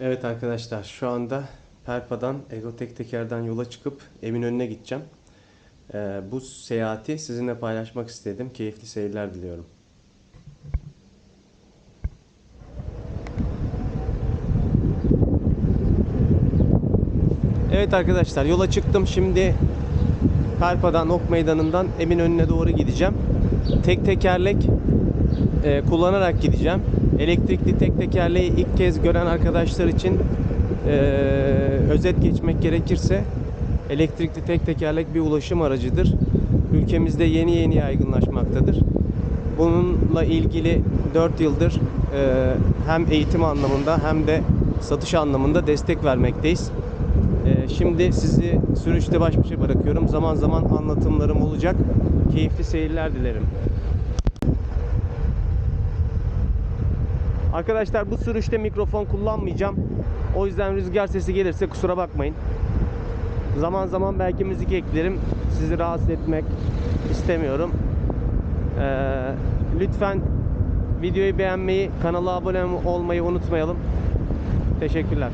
Evet arkadaşlar şu anda Perpa'dan Ego Tek Teker'den yola çıkıp Eminönü'ne gideceğim. Ee, bu seyahati sizinle paylaşmak istedim. Keyifli seyirler diliyorum. Evet arkadaşlar yola çıktım. Şimdi Perpa'dan Ok Meydanı'ndan Eminönü'ne doğru gideceğim. Tek tekerlek e, kullanarak gideceğim. Elektrikli tek tekerleği ilk kez gören arkadaşlar için e, özet geçmek gerekirse elektrikli tek tekerlek bir ulaşım aracıdır. Ülkemizde yeni yeni yaygınlaşmaktadır. Bununla ilgili 4 yıldır e, hem eğitim anlamında hem de satış anlamında destek vermekteyiz. E, şimdi sizi sürüşte baş başa bırakıyorum. Zaman zaman anlatımlarım olacak. Keyifli seyirler dilerim. Arkadaşlar bu sürüşte mikrofon kullanmayacağım. O yüzden rüzgar sesi gelirse kusura bakmayın. Zaman zaman belki müzik eklerim. Sizi rahatsız etmek istemiyorum. Ee, lütfen videoyu beğenmeyi, kanala abone olmayı unutmayalım. Teşekkürler.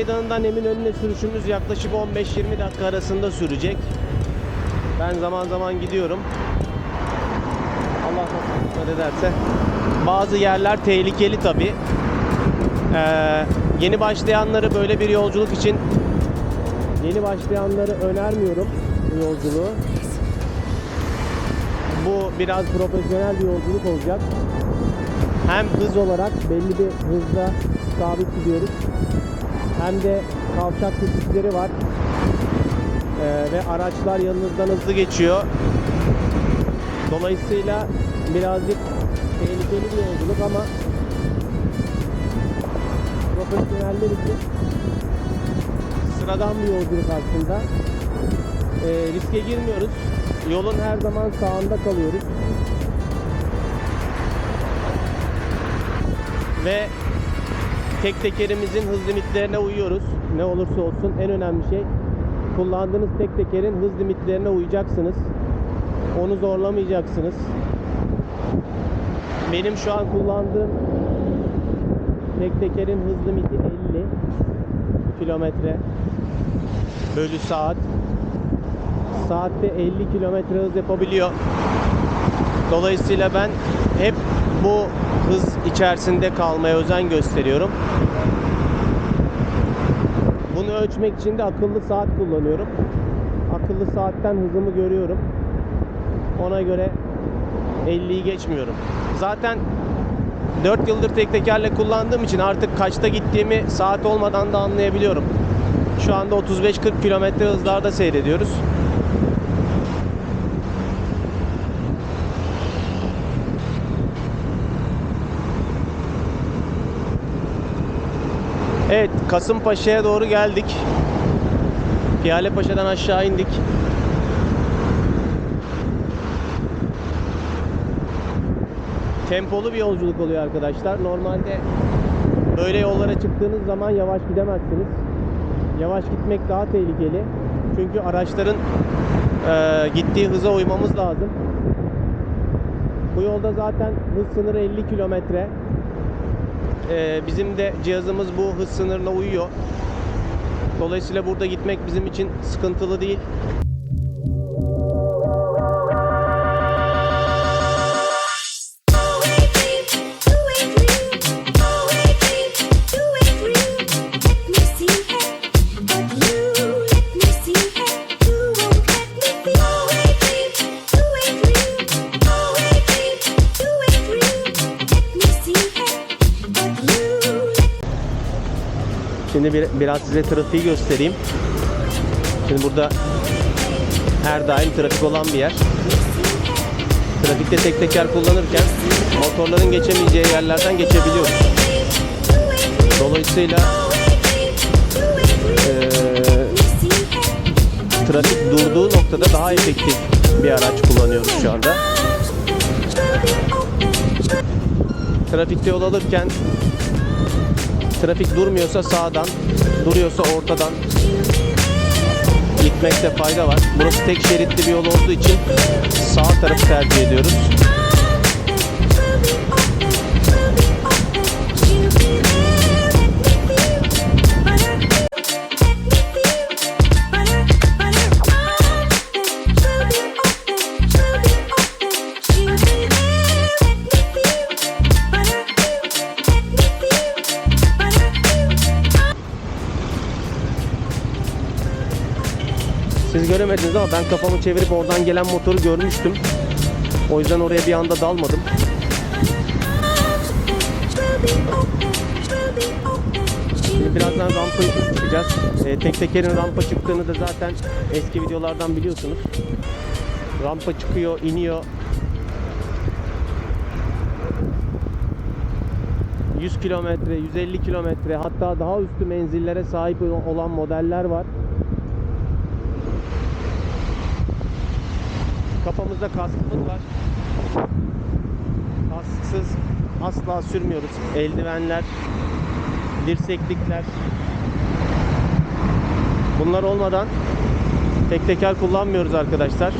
Meydanı'ndan Eminönü'ne sürüşümüz yaklaşık 15-20 dakika arasında sürecek. Ben zaman zaman gidiyorum. Allah nasip ederse. Bazı yerler tehlikeli tabi. Ee, yeni başlayanları böyle bir yolculuk için yeni başlayanları önermiyorum bu yolculuğu. Bu biraz profesyonel bir yolculuk olacak. Hem hız olarak belli bir hızda sabit gidiyoruz hem de kavşak kesitleri var. Ee, ve araçlar yanınızdan hızlı geçiyor. Dolayısıyla birazcık tehlikeli bir yolculuk ama profesyoneller için sıradan bir yolculuk aslında. Ee, riske girmiyoruz. Yolun her zaman sağında kalıyoruz. Ve tek tekerimizin hız limitlerine uyuyoruz. Ne olursa olsun en önemli şey kullandığınız tek tekerin hız limitlerine uyacaksınız. Onu zorlamayacaksınız. Benim şu an kullandığım tek tekerin hız limiti 50 kilometre bölü saat. Saatte 50 kilometre hız yapabiliyor. Dolayısıyla ben hep bu hız içerisinde kalmaya özen gösteriyorum. Bunu ölçmek için de akıllı saat kullanıyorum. Akıllı saatten hızımı görüyorum. Ona göre 50'yi geçmiyorum. Zaten 4 yıldır tek tekerle kullandığım için artık kaçta gittiğimi saat olmadan da anlayabiliyorum. Şu anda 35-40 kilometre hızlarda seyrediyoruz. Evet, Kasımpaşa'ya doğru geldik. Piyale Paşa'dan aşağı indik. tempolu bir yolculuk oluyor arkadaşlar. Normalde böyle yollara çıktığınız zaman yavaş gidemezsiniz. Yavaş gitmek daha tehlikeli. Çünkü araçların e, gittiği hıza uymamız lazım. Bu yolda zaten hız sınırı 50 kilometre. E, bizim de cihazımız bu hız sınırına uyuyor. Dolayısıyla burada gitmek bizim için sıkıntılı değil. Biraz size trafiği göstereyim. Şimdi burada her daim trafik olan bir yer. Trafikte tek teker kullanırken motorların geçemeyeceği yerlerden geçebiliyoruz. Dolayısıyla eee, trafik durduğu noktada daha efektif bir araç kullanıyoruz şu anda. Trafikte yol alırken trafik durmuyorsa sağdan, duruyorsa ortadan gitmekte fayda var. Burası tek şeritli bir yol olduğu için sağ tarafı tercih ediyoruz. Siz göremediniz ama ben kafamı çevirip oradan gelen motoru görmüştüm. O yüzden oraya bir anda dalmadım. Şimdi birazdan rampa çıkacağız. Ee, tek tekerin rampa çıktığını da zaten eski videolardan biliyorsunuz. Rampa çıkıyor, iniyor. 100 kilometre, 150 kilometre hatta daha üstü menzillere sahip olan modeller var. Kafamızda kaskımız var. Kasksız asla sürmüyoruz. Eldivenler, dirseklikler. Bunlar olmadan tek teker kullanmıyoruz arkadaşlar.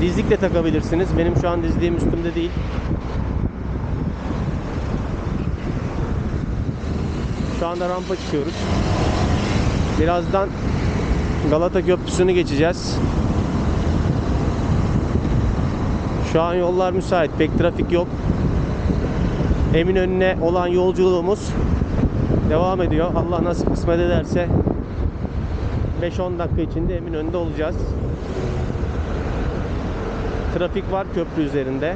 Dizlik de takabilirsiniz. Benim şu an dizliğim üstümde değil. Şu anda rampa çıkıyoruz. Birazdan Galata Köprüsü'nü geçeceğiz. Şu an yollar müsait. Pek trafik yok. Eminönü'ne olan yolculuğumuz devam ediyor. Allah nasip kısmet ederse 5-10 dakika içinde Eminönü'nde olacağız. Trafik var köprü üzerinde.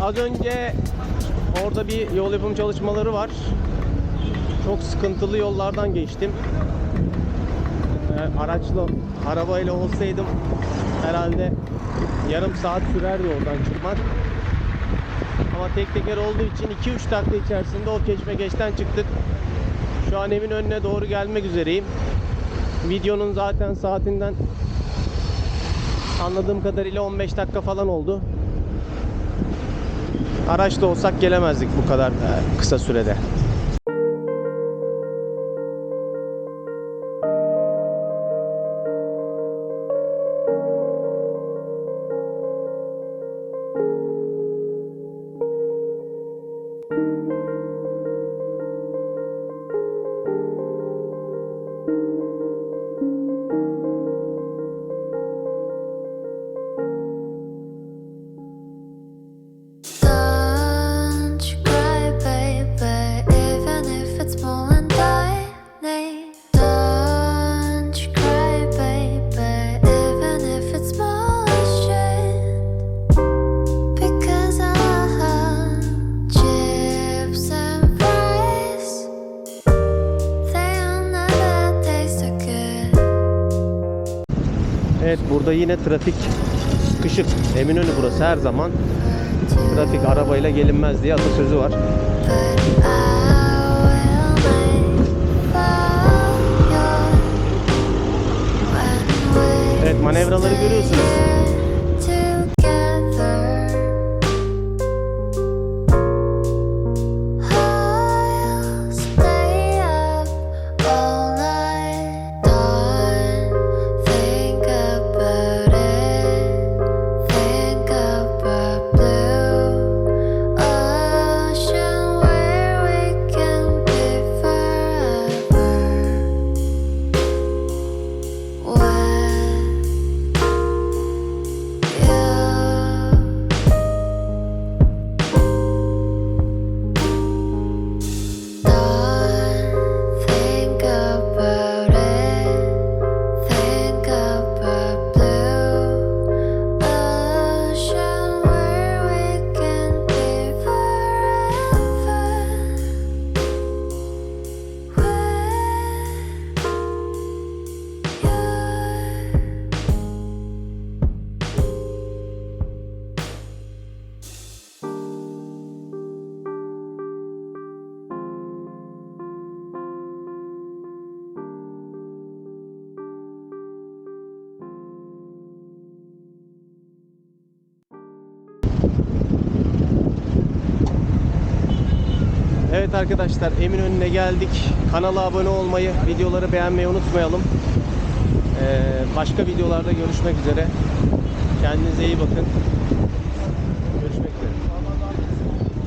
Az önce orada bir yol yapım çalışmaları var. Çok sıkıntılı yollardan geçtim. Ee, araçla, arabayla olsaydım herhalde yarım saat sürerdi oradan çıkmak. Ama tek teker olduğu için 2-3 dakika içerisinde o keşmekeşten çıktık. Şu an evin önüne doğru gelmek üzereyim. Videonun zaten saatinden anladığım kadarıyla 15 dakika falan oldu. Araçta olsak gelemezdik bu kadar e, kısa sürede. Burada yine trafik sıkışık. Eminönü burası her zaman trafik arabayla gelinmez diye atasözü var. Evet arkadaşlar Eminönü'ne geldik. Kanala abone olmayı, videoları beğenmeyi unutmayalım. Ee, başka videolarda görüşmek üzere. Kendinize iyi bakın.